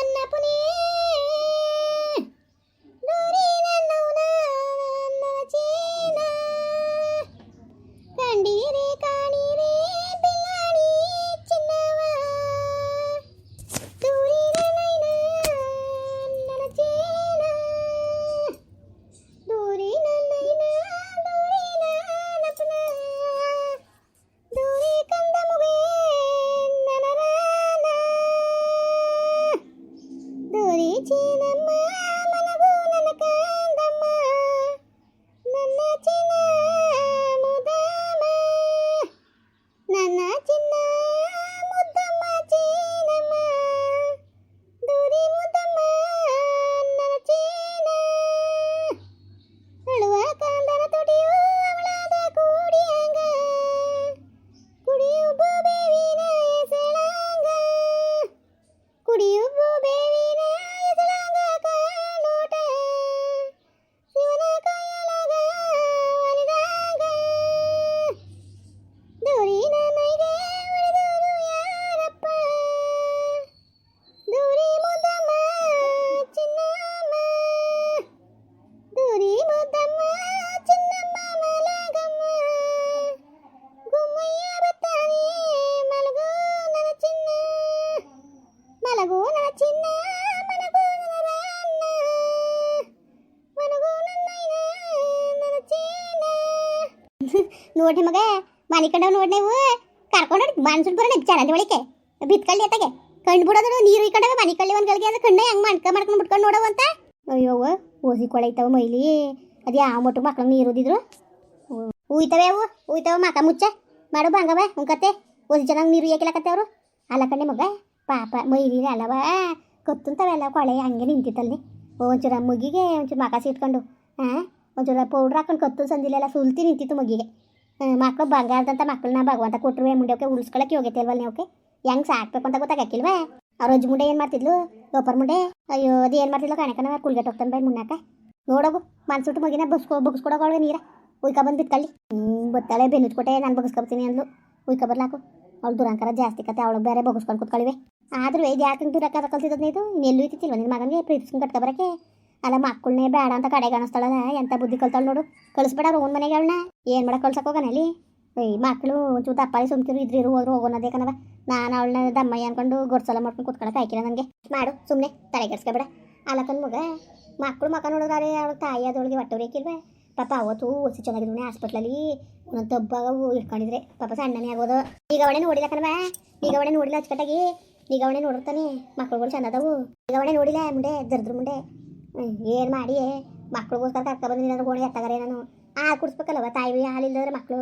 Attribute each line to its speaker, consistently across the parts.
Speaker 1: ನನ್ನ ಪುನೇ? ചേലമ്മ ಚಿನ್ನ ನೋಡ್ರಿ ಮಗ ಮನೆ ಕಂಡವ್ ನೋಡಿ ನೀವು. ಕರ್ಕೊಂಡು ಮನ್ಸೂನ್ ಬರೋಣ ಚರಂಡಿ ಒಳಗೆ ಬಿತ್ಕಳ್ಳಿ ಅತ್ತಾಗೆ. ಕಣ್ಣು ಬಿಡೋದು ನೀರು ಈ ಕಡೆ ಮನೆ ಕಳ್ಳಿ ಒಂದು ಗಳಿಗೆ ಅಂದ್ರೆ ಕಣ್ಣ ಹೆಂಗ್ ಮಾಡ್ಕ ಮಾಡ್ಕೊಂಡು ಬಿಟ್ಕೊಂಡು ನೋಡವ ಅಂತ. ಅಯ್ಯೋವ ಓಸಿ ಕೊಳೈತವ ಮೈಲಿ. ಅದು ಯಾವ ಮಟ್ಟು ಮಕ್ಳು ನೀರು ಓದಿದ್ರು ಉಯ್ತವೆ ಅವು, ಉಯ್ತವ ಮಕ ಮುಚ್ಚ. ಮಾಡು ಬಂಗವ ಉಂಕತ್ತೆ ಓಸಿ ಚೆನ್ನಾಗಿ ನೀರು ಏಕಿಲಕತ್ತೆ ಅವರು. ಅಲ್ಲ ಕಣ್ಣೆ ಮಗ. ಪಾಪ ಮೈಲಿ ಅಲ್ಲವ ಗೊತ್ತಂತವೆಲ್ಲ ಕೊಳೆ ಹಂಗೆ ನಿಂತಿತ್ತಲ್ಲಿ. ಒಂಚೂರ ಮುಗಿಗೆ ಒಂಚೂರು ಮಕ ಸಿಟ್ಕೊಂಡು ಹಾಂ ಒಂಚೂರ ಪೌಡ್ರ್ ಹಾಕೊಂಡು ಕತ್ತು ಸಂದಿಲೆಲ್ಲ ಸುಲ್ತಿ ನಿಂತಿತ್ತು ಮಗಿಗೆ. ಮಕ್ಕಳು ಬಂಗಾರದಂತ ಮಕ್ಕಳನ್ನ ಭಗವಂತ ಕೊಟ್ಟರು ಮುಂಡೆಕ್ಕೆ ಉಳಿಸ್ಕೊಳಕ್ಕೆ ಹೋಗೈತೆ ಅಲ್ವಲ್ಲ ನೀವಕ್ಕೆ ಹೆಂಗೆ ಸಾಕ್ಬೇಕು ಅಂತ ಗೊತ್ತಾಗಕ್ಕಿಲ್ವಾ? ಅವ್ರ ಅಜ್ಜಿ ಮುಂಡೆ ಏನು ಮಾಡ್ತಿದ್ಲು? ಲೋಪರ್ ಮುಂಡೆ? ಅಯ್ಯೋ, ಅದು ಏನು ಮಾಡ್ತಿದ್ಲು ಕಣಕನ? ಕುಲ್ಗೆಟ್ ಹೋಗ್ತಾನೆ ಬೈ ಮುನ್ನಾಕ. ನೋಡೋಗು ಮನ್ಸುಟ್ಟು ಮಗಿನ ಬಸ್ಕೊ ಬಗ್ಸ್ಕೊಡೋಗೊಳಗೆ ನೀರ. ಉಯ್ಕ ಬಂದು ಬಿತ್ಕಳ್ಳಿ ಹ್ಞೂ ಬತ್ತಾಳೆ ಬೆನ್ನುಚ್ಕೊಟ್ಟೆ ನಾನು ಬಗ್ಸ್ಕೊಬ್ತೀನಿ ಅಂದ್ಲು. ಉಯ್ಕ ಬರ್ಲಾಕು. ಅವಳು ದುರಂಕಾರ ಜಾಸ್ತಿ ಕತೆ ಅವಳು ಬೇರೆ ಬಗ್ಸ್ಕೊಂಡು ಕುತ್ಕೊಳ್ಳಿವೆ ಆದ್ರೂ ಇದು ಯಾಕೆ ದುರಕಾರ ಕಲ್ತಿದ್ದು ನೀದು ಇನ್ನೆಲ್ಲೂ ಇತ್ತಿಲ್ವ ನಿನ್ನ ಮಗನಿಗೆ ಪ್ರೀತಿಸ್ಕೊಂಡು ಕಟ್ಕೊಬರಕ್ಕೆ ಅಲ್ಲ ಮಕ್ಕಳನ್ನೇ ಬೇಡ ಅಂತ ಕಡೆ ಕಾಣಿಸ್ತಾಳಲ್ಲ ಎಂತ ಬುದ್ಧಿ ಕಲ್ತಾಳ ನೋಡು. ಕಳಿಸ್ಬೇಡ ಅವ್ರ ಓನ್ ಮನೆಗೆ ಅವಳನ್ನ. ಏನು ಮಾಡಕ್ಕೆ ಕಳ್ಸಕ್ಕೆ ಹೋಗೋಣ ಅಲ್ಲಿ? ಈ ಮಕ್ಕಳು ಒಂಚೂರು ದಪ್ಪಾಳಿ ಸುಮ್ಕಿರು ಇದ್ರಿರು ಹೋದ್ರು ಹೋಗೋಣದೇ ಕಣವ ನಾನು ಅವಳನ್ನ ದಮ್ಮಯ್ಯ ಅನ್ಕೊಂಡು ಗೊಡ್ಸಲ ಮಾಡ್ಕೊಂಡು ಕೂತ್ಕೊಳಕ್ಕೆ ಆಯ್ಕಿಲ್ಲ ನನಗೆ. ಮಾಡು ಸುಮ್ಮನೆ ತಲೆ ಕೆಡ್ಸ್ಕೊಬೇಡ. ಅಲ್ಲಕನ್ ಮಗ ಮಕ್ಕಳು ಮಕ್ಕ ನೋಡಿದ್ರೆ, ಅವಳು ತಾಯಿ ಅದೊಳಗೆ ಹೊಟ್ಟೆ ಉರಿಯಕ್ಕಿಲ್ವೇ ಪಾಪ ಅವತ್ತು ಓಸಿ ಚೆನ್ನಾಗಿದ್ವನೆ ಹಾಸ್ಪಿಟ್ಲಲ್ಲಿ. ಒಂದೊಂದು ತಬ್ಬಾಗ ಇಟ್ಕೊಂಡಿದ್ರೆ ಪಾಪ ಸಣ್ಣನೇ ಆಗೋದು. ಈಗ ಅವಳೆ ನೋಡಿಲ್ಲ ಕಣವ ಈಗ ಅವಳೆ ನೋಡಿಲ್ಲ ಅಚ್ಚುಕಟ್ಟಾಗಿ. ಅವಳೆ ನೋಡಿರ್ತಾನೆ ಮಕ್ಕಳುಗಳು ಚೆಂದ ಅದಾವು ಅವಳೆ ನೋಡಿಲ್ಲ ಮುಂದೆ ಜರ್ದ್ರ ಮುಂಡೆ ಏನು ಮಾಡಿ ಮಕ್ಳಿಗೋಸ್ಕರ ಕರ್ಕ ಬಂದು ನಾನು ಗೋಣಿ ಎತ್ತಾಗಾರೆ ನಾನು. ಹಾಲು ಕುಡಿಸ್ಬೇಕಲ್ಲವ ತಾಯಿ ಹಾಲಿಲ್ಲದ್ರೆ ಮಕ್ಕಳು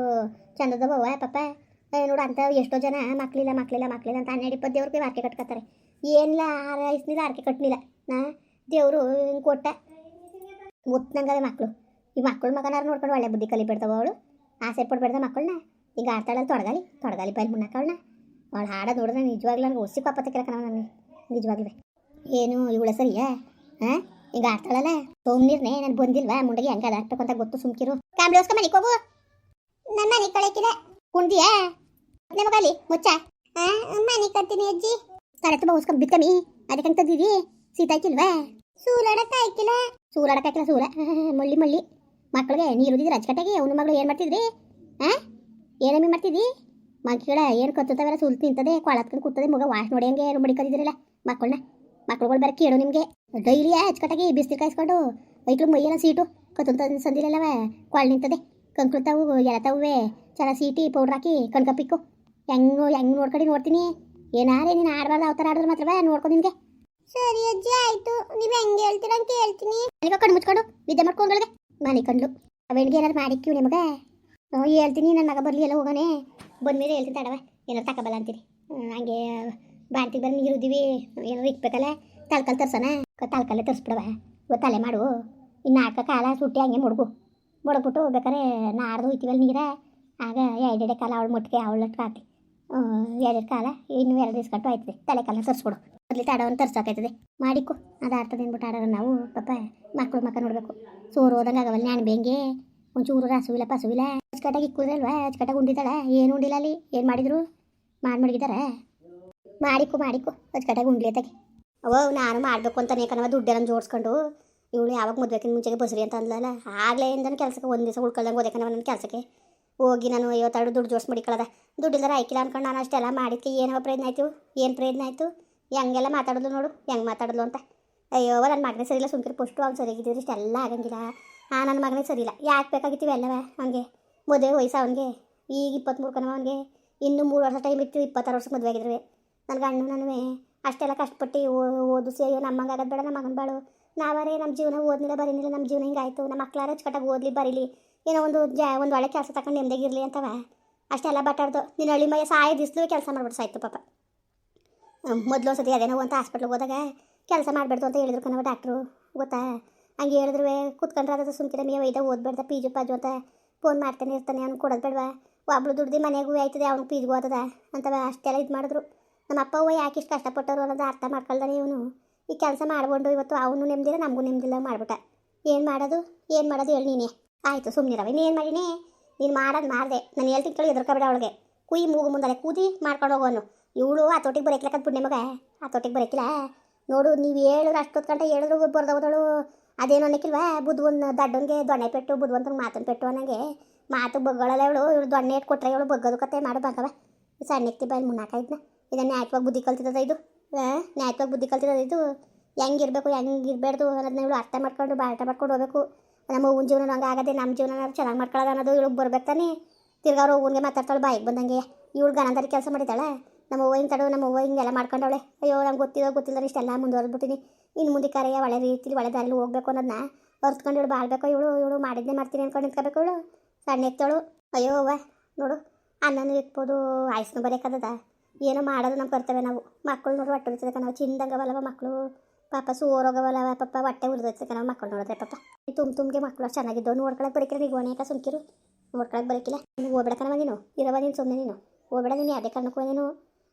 Speaker 1: ಚಂದದವ ಪಾಪ ಏ, ನೋಡು ಅಂತ ಎಷ್ಟೋ ಜನ ಮಕ್ಳಿಲ್ಲ ಮಕ್ಳಿಲ್ಲ ಮಕ್ಳಿಲ್ಲ ಅಂತ ಹನ್ನೆರಡು ಇಪ್ಪತ್ತು ದೇವ್ರಿಗೆ ಆರ್ಕೆ ಕಟ್ಕೊತಾರೆ ಏನಿಲ್ಲ ಆರ ಐಸ್ನಿಲ್ಲ ಆರ್ಕೆ ಕಟ್ಟಲಿಲ್ಲ ನಾ ದೇವರು ಹಿಂಗೆ ಕೊಟ್ಟ. ಮಕ್ಕಳು ಈ ಮಕ್ಕಳು ಮಗನಾರು ನೋಡ್ಕೊಂಡು ಒಳ್ಳೆ ಬುದ್ಧಿ ಕಲಿಬಿಡ್ತಾವ ಅವಳು. ಆಸೆ ಪಡ್ಬಿಡ್ದ ಮಕ್ಕಳನ್ನ ಈಗ ಆಡ್ತಾಳಲ್ಲಿ ತೊಡಗಾಲಿ ತೊಡಗಾಲಿ ಬೈಲ್ ಮುನ್ನಕ್ಕ ಅವಳನ್ನ ಅವಳು ಹಾಡೋದು ನೋಡಿದ್ರೆ ನಿಜವಾಗ್ಲೂ ನನಗೆ ಪಾಪ ತೆಕ್ಕಲಕ್ಕ ನಾವು ನನಗೆ ನಿಜವಾಗ್ಲೂ. ಏನು ಇವಳ ಸರಿಯಾ ಹಾಂ ಈಗ ಆಡ್ತಾಳಲ್ಲ? ಸೋಮ್ನೀರ್ನೆ ನಾನು ಬಂದಿಲ್ವಾ? ಮುಂಡಗೆ ಹೆಂಗೆ ಅದಾಡ್ಬೇಕು ಅಂತ ಗೊತ್ತು ಸುಮ್ಕಿರು. ಕಾಂಬ್ಲೋಸ್ಕ ಮನೆಗೆ ಹೋಗು. ನನ್ನ ಮನೆ ಕಳಕಿಲ್ಲ ಕುಣ್ದಿಯಾ? ನಿಮಗಲ್ಲಿ ಮುಚ್ಚ. ಮನೆ ಕತ್ತೀನಿ ಅಜ್ಜಿ. ಕಡೆ ತುಂಬ ಉಸ್ಕೊಂಡ್ ಬಿತ್ಕಮಿ ಅದಕ್ಕೆ ತಂದಿದ್ದಿ ಸೀತಾಯ್ಕಿಲ್ವಾ ಸೂಲಾಡಕ್ಕೆ ಆಯ್ಕಿಲ್ಲ ಸೂಲಾಡಕ್ಕೆ ಆಯ್ಕಿಲ್ಲ ಸೂಲ ಮಳ್ಳಿ ಮುಳ್ಳಿ. ಮಕ್ಕಳಿಗೆ ಇದ್ದಿದ್ರೆ ಅಚ್ಚಕಟ್ಟಾಗಿ, ಅವನ ಮಗಳು ಏನು ಮಾಡ್ತಿದ್ರಿ? ಹಾಂ ಏನಮ್ಮಿ ಮಾಡ್ತಿದ್ದಿ? ಮಕ್ಕಳ ಏನು ಕತ್ತುತ್ತವೆಲ್ಲ ಸುಲ್ತು ನಿಂತದೆ ಕೊಳತ್ಕೊಂಡು ಕೂತದೆ ಮಗ ವಾಶ್ ನೋಡಿ ಹಂಗೆ ಏನು ಕದಿದ್ರಲ್ಲ ಮಕ್ಕಳನ್ನ ಮಕ್ಕಳುಗಳು ಬೇರೆ ಕೇಳು ನಿಮಗೆ. ಡೈಲಿ ಹಚ್ಕಟ್ಟಾಗಿ ಬಿಸಿಲು ಕಾಯಿಸ್ಕೊಂಡು ಐಕ್ಳು ಮೈಯೆಲ್ಲ ಸೀಟು ಕತ್ತಂತ ಸಂದಿಲೆಲ್ಲವ ಕೊಳ ನಿಂತದೆ. ಕಂಕ್ಳುತ್ತಾವು ಎಳತಾವೆ ಚಲ ಸೀಟಿ ಪೌಡ್ರ್ ಹಾಕಿ ಕಣ್ಕಪ್ಪಿಕ್ಕು. ಹೆಂಗು ಹೆಂಗ್ ನೋಡ್ಕೊಂಡು ನೋಡ್ತೀನಿ. ಏನಾರೇ ನೀನು ಆಡಬಾರ್ದು ಅವತಾರ ಆಡಿದ್ರೆ ಮಾತ್ರವೇ ನೋಡ್ಕೊ ನಿಮಗೆ ಸರಿ ಅಜ್ಜಿ ಆಯ್ತು. ನೀವು ಹೆಂಗೆ ಹೇಳ್ತೀರ ಅಂತ ಹೇಳ್ತೀನಿ. ನನಗೆ ಕಣ್ಣು ಮುಚ್ಕೊಂಡು ವಿದ್ಯೆ ಮಾಡ್ಕೊಂಡ್ಗಳಿಗೆ ಮನೆ ಕಂಡ್ಲು ಅವೆಣ್ಗೆ ಏನಾದ್ರು ಮಾಡಿಕ್ಕಿವು ನಿಮಗೆ? ಹೇಳ್ತೀನಿ, ನನ್ನ ಮಗ ಬರಲಿ, ಎಲ್ಲ ಹೋಗೋಣ. ಬಂದ್ಮೇಲೆ ಹೇಳ್ತೀನಿ ತಡವ ಏನಾರು ತಗೋಬಲ್ಲ ಅಂತೀರಿ. ಹಂಗೆ ಬಾಂತಿ ಬಂದು ನೀರು ಉದ್ದೀವಿ ಏನಾರು ಇಕ್ಬೇಕಲ್ಲ, ತಲ್ಕಲ್ ತರ್ಸೋಣ. ತಲ್ಕಲ್ಲೇ ತರಿಸ್ಬಿಡವ ತಲೆ ಮಾಡು. ಇನ್ನು ಹಾಕ ಕಾಲ ಸುಟ್ಟಿ ಹಂಗೆ ಮುಡುಗು. ಮುಡ್ಬಿಟ್ಟು ಬೇಕಾದ್ರೆ ನಾಡ್ದು ಹೋಯ್ತೀವಲ್ಲ ನೀರ, ಆಗ ಎರಡೆ ಕಾಲ ಅವಳು ಮುಟ್ಟಿಗೆ ಅವಳಟ್ಟು ಹಾಕಿ ಎರಡು ಕಾಲ, ಇನ್ನು ಎರಡು ಕಟ್ಟು ಆಯ್ತದೆ, ತಲೆ ಕಾಲ ತರಿಸ್ಬಿಡು ಮೊದಲು ತಾಡವನ್ನು ತರ್ಸೋಕಾಯ್ತದೆ ಮಾಡಿಕ್ಕು ಅದು ಆಡ್ತದೆ ಅಂದ್ಬಿಟ್ಟು ಆಡೋರು ನಾವು, ಪಾಪ ಮಕ್ಕಳು ಮಕ್ಕ ನೋಡಬೇಕು. ಸೋರು ಹೋದಂಗೆ ಆಗವಲ್ಲ ನಾನು ಬೆಂಗೆ, ಒಂಚೂರು ರಸುವಿಲ್ಲ ಪಸುವಿಲ್ಲ. ಅಚ್ಚಕಟ್ಟಾಗಿ ಇಕ್ಕುದ್ರಲ್ವಾ ಅಚ್ಚುಕಟ್ಟಾಗಿ ಉಂಡಿದ್ದಾಳೆ. ಏನು ಉಂಡಿಲ್ಲ ಅಲ್ಲಿ. ಏನು ಮಾಡಿದ್ರು? ಮಾಡಿ ಮಡಗಿದ್ದಾರೆ ಮಾಡಿಕೊ ಮಾಡಿಕೊ. ಅಚ್ಚುಕಟ್ಟಾಗಿ ಉಂಡ್ಲಿ ತೆಗೆ ಅವ ನಾನು ಮಾಡಬೇಕು ಅಂತಾನೆ ಏಕನವ ದುಡ್ಡೆಲ್ಲ ಜೋಡಿಸ್ಕೊಂಡು. ಇವಳು ಯಾವಾಗ ಮದ್ವೆಕಿನ ಮುಂಚೆಗೆ ಬಸ್ರಿ ಅಂತ ಅಂದ್ಲಲ್ಲ. ಆಗಲೇ ಇಂದನ ಕೆಲಸಕ್ಕೆ ಒಂದು ದಿವಸ ಉಳ್ಕೊಳ್ದಂಗೆ ಓದೆ ಕಣವ ನನ್ನ ಕೆಲಸಕ್ಕೆ. ಹೋಗಿ ನಾನು ಐವತ್ತೆರಡು ದುಡ್ಡು ಜೋಡಿಸಿ ಮಡಿಕೊಳ್ಳದ ದುಡ್ಡಿಲ್ದಾರ ಆಯ್ಕಿಲ್ಲ ಅನ್ಕೊಂಡು ನಾನು ಅಷ್ಟೆಲ್ಲ ಮಾಡಿದ್ಕೆ ಏನೋ ಪ್ರಯತ್ನ ಆಯಿತು? ಏನು ಪ್ರಯತ್ನ ಆಯಿತು? ಹೆಂಗೆಲ್ಲ ಮಾತಾಡೋದು ನೋಡು. ಹೆಂಗೆ ಮಾತಾಡೋದು ಅಂತ. ಅಯ್ಯೋ ನನ್ನ ಮಗನೇ ಸರಿಯಿಲ್ಲ. ಸುಮ್ಕಿರಿ ಪುಷ್ಟು ಅವ್ನು ಸರಿಯಾಗಿದ್ದಿದ್ರೆ ಇಷ್ಟೆಲ್ಲ ಆಗಂಗಿಲ್ಲ. ಹಾಂ ನನ್ನ ಮಗನೇ ಸರಿಯಿಲ್ಲ. ಯಾಕೆ ಬೇಕಾಗಿತ್ತು ಎಲ್ಲವ ಹಂಗೆ? ಮದುವೆ ವಯಸ್ಸು ಅವನಿಗೆ. ಈಗ ಇಪ್ಪತ್ತ್ಮೂರು ಕಣವ ಅವನಿಗೆ. ಇನ್ನೂ ಮೂರು ವರ್ಷ ಟೈಮ್ ಇತ್ತು, ಇಪ್ಪತ್ತಾರು ವರ್ಷಕ್ಕೆ ಮದುವೆ ಆಗಿದ್ರೆ ನನ್ನ ಗಂಡು ನನಗೆ ಅಷ್ಟೆಲ್ಲ ಕಷ್ಟಪಟ್ಟು ಓದಿಸಿ ಅಯ್ಯೋ ನಮ್ಮಂಗೆ ಆಗೋದು ಬೇಡ ನಮ್ಮ ಮಗನ ಬಾಳು. ನಾವರೇ ನಮ್ಮ ಜೀವನ ಓದಲಿಲ್ಲ ಬರೀನಿಲ್ಲ ನಮ್ಮ ಜೀವನ ಹಿಂಗಾಯ್ತು. ನಮ್ಮ ಮಕ್ಕಳಾರ ಅಚ್ಚುಕಟ್ಟಾಗಿ ಓದಲಿ, ಬರೀಲಿ. ಏನೋ ಒಂದು ಜ, ಒಂದು ಒಳ್ಳೆ ಕೆಲಸ ತಗೊಂಡು ನೆಮ್ಮದಿಗಿರಲಿ ಅಂತವ. ಅಷ್ಟೆಲ್ಲ ಬಟ್ಟಾಡ್ದು ನೀನು ಹಳ್ಳಿ ಮಯ ಸಾಯ ದಿಸ್ಲು ಕೆಲಸ ಮಾಡ್ಬಿಟ್ಟು ಸಾಯ್ತು ಪಾಪ. ಮೊದಲು ಸತಿ ಅದೇನೋ ಅಂತ ಹಾಸ್ಪಿಟ್ಲಿಗೆ ಹೋದಾಗ ಕೆಲಸ ಮಾಡಬಾರ್ದು ಅಂತ ಹೇಳಿದ್ರು ಕಣವ ಡಾಕ್ಟ್ರು ಗೊತ್ತಾ? ಹಂಗೆ ಹೇಳಿದ್ರು ಕೂತ್ಕೊಂಡ್ರೆ ಅದು ಸುಮ್ಕಿರ ಮೇವ ಒಯ್ದ ಪಿ ಜು, ಪಾಜು ಅಂತ ಫೋನ್ ಮಾಡ್ತಾನೆ ಇರ್ತಾನೆ, ಅವ್ನು ಕೊಡೋದು ಬೇಡವಾ? ಒಬ್ಳು ದುಡ್ದು ಮನೆಗೂ ಆಯ್ತದೆ ಅವ್ನು ಪೀಜ್ಗೂ ಓದದ ಅಂತವ ಅಷ್ಟೆಲ್ಲ ಇದು ಮಾಡಿದ್ರು. ನಮ್ಮ ಅಪ್ಪ ಅವ್ವ ಯಾಕೆ ಇಷ್ಟು ಕಷ್ಟಪಟ್ಟರು ಅನ್ನೋದು ಅರ್ಥ ಮಾಡ್ಕೊಳ್ದಾನೆ ಇವನು. ಈ ಕೆಲಸ ಮಾಡ್ಕೊಂಡು ಇವತ್ತು ಅವನು ನೆಮ್ಮದಿಲ್ಲ ನಮಗೂ ನೆಮ್ಮದಿಲ್ಲ ಮಾಡ್ಬಿಟ್ಟ. ಏನು ಮಾಡೋದು? ಏನು ಮಾಡೋದು ಹೇಳಿ ನೀನೇ. ಆಯಿತು ಸುಮ್ಮನಿರವ ಇನ್ನೇನು ಮಾಡಿನಿ? ನೀನು ಮಾಡೋದು ಮಾಡಿದೆ. ನಾನು ಹೇಳ್ತೀನಿ ಕೇಳಿ ಎದುರ್ಕೊಬೇಡ ಅವಳಿಗೆ. ಕುಯ್ ಮೂಗು ಮುಂದೆ ಕೂದಿ ಮಾಡ್ಕೊಂಡು ಹೋಗೋನು. ಇವಳು ಆ ತೊಟ್ಟಿಗೆ ಬರೋಕ್ಲಕ್ಕ ಪುಣ್ಯ ಮಗ. ಆ ತೊಟ್ಟಿಗೆ ಬರೋಕಿಲ್ಲ. ನೋಡು, ನೀವು ಹೇಳಿದ್ರೆ ಅಷ್ಟೊತ್ತು ಗಂಟೆ ಹೇಳಿದ್ರು ಬರ್ದವದಳು ಅದೇನು ಅನ್ನಕ್ಕಿಲ್ವಾ ಬುದ್ಧವನ್ನ ದಡ್ಡನ್ಗೆ ದೊಣ್ಣೆ ಪೆಟ್ಟು ಬುದ್ಧವಂತನ ಮಾತನ್ನು ಪೆಟ್ಟು ಅನ್ನಂಗೆ. ಮಾತು ಬಗ್ಗಳಲ್ಲ ಇವಳು ಇವಳು ದೊಣ್ಣೆ ಇಟ್ಟು ಕೊಟ್ಟರೆ ಇವಳು ಬಗ್ಗದು ಕತೆ ಮಾಡು ಬಂಕವ ಈ ಸಣ್ಣಕ್ತಿ ಬಾಯಿ ಇದ್ನ ಇದನ್ನ ನ್ಯಾಯವಾಗಿ ಬುದ್ಧಿ ಕಲ್ತಿದ್ದದ ಇದು? ನ್ಯಾಯವಾಗಿ ಬುದ್ಧಿ ಕಲ್ತಿದ್ದದ ಇದು? ಹೆಂಗಿರ್ಬೇಕು ಹೆಂಗಿರ್ಬಾರ್ದು ಅನ್ನೋದನ್ನ ಇವಳು ಅರ್ಥ ಮಾಡ್ಕೊಂಡು ಬಾಟ ಮಾಡ್ಕೊಂಡು ಹೋಗ್ಬೇಕು. ನಮ್ಮ ಹೂವಿನ ಜೀವನ ಹಂಗೆ ಆಗದೆ ನಮ್ಮ ಜೀವನ ಚೆನ್ನಾಗಿ ಮಾಡ್ಕೊಳ್ಳೋದು ಅನ್ನೋದು ಇವಳು ಬರ್ಬೇಕಾನೆ ತಿರ್ಗಾ ಅವ್ರು ಅವ್ವನಿಗೆ ಮಾತಾಡ್ತಾಳೆ ಬಾಯಿಗೆ ಬಂದಂಗೆ. ಇವಳು ಗನಂದರಿ ಕೆಲಸ ಮಾಡಿದ್ದಾಳೆ. ನಮ್ಮ ಹೂವಿನ ಹಿಂಗೆ ತಡು, ನಮ್ಮ ಹೂವು ಹಿಂಗೆಲ್ಲ ಮಾಡ್ಕೊಂಡವಳೆ. ಅಯ್ಯೋ, ನಂಗೆ ಗೊತ್ತಿಲ್ಲ ಗೊತ್ತಿಲ್ಲ ಇಷ್ಟೆಲ್ಲ ಮುಂದುವರೆದ್ಬಿಟ್ಟಿನಿ. ಇನ್ನು ಮುಂದೆ ಕರೆಯ, ಒಳ್ಳೆ ರೀತಿಲಿ ಒಳ್ಳೆ ದಾರಿಲಿ ಹೋಗ್ಬೇಕು ಅನ್ನೋದನ್ನ ಹೊರ್ತ್ಕೊಂಡು ಇವಳು ಬಾಳ್ಬೇಕು. ಇವಳು ಇವಳು ಮಾಡಿದ್ದೆ ಮಾಡ್ತೀನಿ ಅಂದ್ಕೊಂಡು ನಿಂತ್ಕೋಬೇಕು ಇವಳು. ಸಣ್ಣ ಎತ್ತಳು ಅಯ್ಯೋ ಅವ್ವ, ನೋಡು, ಅನ್ನನೂ ಇಕ್ಬೋದು ಆಯ್ಸ್ನು ಬರೇಕದ ಏನೋ ಮಾಡೋದು ನಮ್ಮ ಕರ್ತವ್ಯ ನಾವು. ಮಕ್ಕಳು ನೋಡಿ, ಹೊಟ್ಟೆ ಉಳಿತದೆ ನಾವು ಚಿಂದಂಗವಲ್ಲವ ಮಕ್ಕಳು. ಪಾಪ ಸೋರೋಗವಲ್ಲವ, ಪಾಪ ಹೊಟ್ಟೆ ಉಳಿದೈತೆ ನಾವು ಮಕ್ಕಳು ನೋಡಿದ್ರೆ ಪಾಪ. ತುಂಬ ತುಂಬಿಗೆ ಮಕ್ಕಳು ಚೆನ್ನಾಗಿದ್ದವು. ನೋಡ್ಕೊಳಕ್ಕೆ ಬರೀಕಿಲ್ಲ ನೀವು ಗೋಣೆಕ ಸುಮ್ಕಿರು. ನೋಡ್ಕೊಳಕ್ಕೆ ಬರೀಕಿಲ್ಲ. ನೀವು ಹೋಗ್ಬೇಡ ಕಣವ ನೀನು. ಇರವ ನೀನು ಸುಮ್ಮನೆ ನೀನು. ಹೋಗ್ಬೇಡ ನೀನು ಯಾವುದೇ ಕಾರಣಕ್ಕೂ ನೀನು.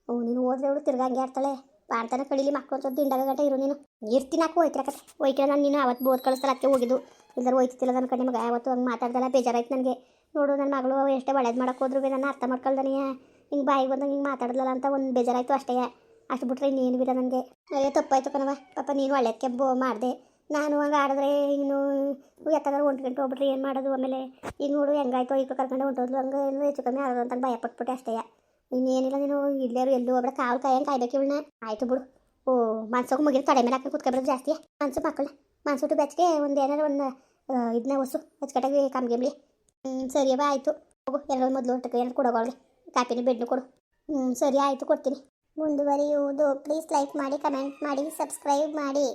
Speaker 1: ನೀನು ಹೋದ್ರೆ ಅವಳು ತಿರ್ಗಂಗೆ ಆಡ್ತಾಳೆ. ಪಾಡ್ತಾನೆ ಕಡಿಲಿ ಮಕ್ಕಳು ದಿಂಡಾಗ ಗಂಟ ಇರು ನೀನು. ಇರ್ತೀನಿ ಹಾಕು ಹೋಯ್ತಿರಕತ್ತೆ ಹೋಯ್ತಿಲ್ಲ ನಾನು ನೀನು. ಅವತ್ತು ಬೋದ್ ಕಳಿಸ್ತಾರೆ ಅದಕ್ಕೆ ಹೋಗಿದ್ದು. ಇಲ್ದಾರ ಹೋಯ್ತಿಲ್ಲ ನನ್ನ ಕಡೆ ಮಗ. ಯಾವತ್ತು ಹಂಗೆ ಮಾತಾಡ್ದಲ್ಲ ಬೇಜಾರಾಯ್ತು ನನಗೆ. ನೋಡು ನನ್ನ ಮಗಳು ಎಷ್ಟೇ ಒಳ್ಳೇದು ಮಾಡಕ್ಕೆ ಹೋದ್ರು ನಾನು ಅರ್ಥ ಮಾಡ್ಕೊಳ್ದಾನೆ. ಹಿಂಗೆ ಬಾಯಿಗೆ ಬಂದಂಗೆ ಹಿಂಗೆ ಮಾತಾಡ್ದಲ್ಲ ಅಂತ ಒಂದು ಬೇಜಾರಾಯ್ತು ಅಷ್ಟೇ. ಅಷ್ಟು ಬಿಟ್ರೆ ಇನ್ನೇನು ಬಿಡ ನನಗೆ. ಅಯ್ಯೋ, ತಪ್ಪಾಯ್ತು ಕಣವ ಪಾಪ ನೀನು ಒಳ್ಳೆದಕ್ಕೆ ಬೋ ಮಾಡಿದೆ. ನಾನು ಹಂಗೆ ಆಡಿದ್ರೆ ಇನ್ನು ಎತ್ತಾಗ ಒಂಟು ಗಂಟೆ ಹೋಗ್ಬಿಟ್ರೆ ಏನು ಮಾಡೋದು ಆಮೇಲೆ. ಈಗ ನೋಡು ಹೆಂಗಾಯ್ತು. ಈಗ ಕರ್ಕೊಂಡು ಹೊಂಟೋದ್ಲು. ಹಂಗೆ ಹೆಚ್ಚು ಕಮ್ಮಿ ಆಗೋದು ಅಂತ ಭಯ ಪಟ್ಬಿಟ್ಟೆ ಅಷ್ಟೇ. ಇನ್ನೇನಿಲ್ಲ ನೀನು, ಇಲ್ಲೇರು ಎಲ್ಲೂ ಒಬ್ಬಳ ಕಾವು ಕಾಯಂಗೆ ಕಾಯ್ಬೇಕು ಇವಳನ್ನ ಆಯ್ತು ಬಿಡು. ಓ ಮನ್ಸೋಕೆ ಮುಗಿದ ತಡೆ ಮೇಲೆ ಹಾಕಿ ಕುತ್ಕೊಬಿಡೋದು ಜಾಸ್ತಿ. ಮನ್ಸು ಮಕ್ಕಳನ್ನ ಮನ್ಸುಟ್ಟು ಬೆಚ್ಚಗೆ ಒಂದು ಏನಾರು ಒಂದು ಇದನ್ನ ಹೊಸು ಅಚ್ಚುಕಟ್ಟಾಗಿ ಕಮ್ಗೆಮ್ಲಿ ಹ್ಞೂ ಸರಿ ಅವ ಆಯಿತು. ಹೋಗು ಎರಡು ಮೊದಲು ಊಟಕ್ಕೆ ಏನಾರು ಕೊಡೋಗವಳಿಗೆ ಕಾಪಿನ ಬೆಡ್ನು ಕೊಡು. ಹ್ಞೂ ಸರಿ, ಆಯಿತು, ಕೊಡ್ತೀನಿ. ಮುಂದುವರಿಯುವುದು. ಪ್ಲೀಸ್ ಲೈಕ್ ಮಾಡಿ, ಕಮೆಂಟ್ ಮಾಡಿ, ಸಬ್ಸ್ಕ್ರೈಬ್ ಮಾಡಿ.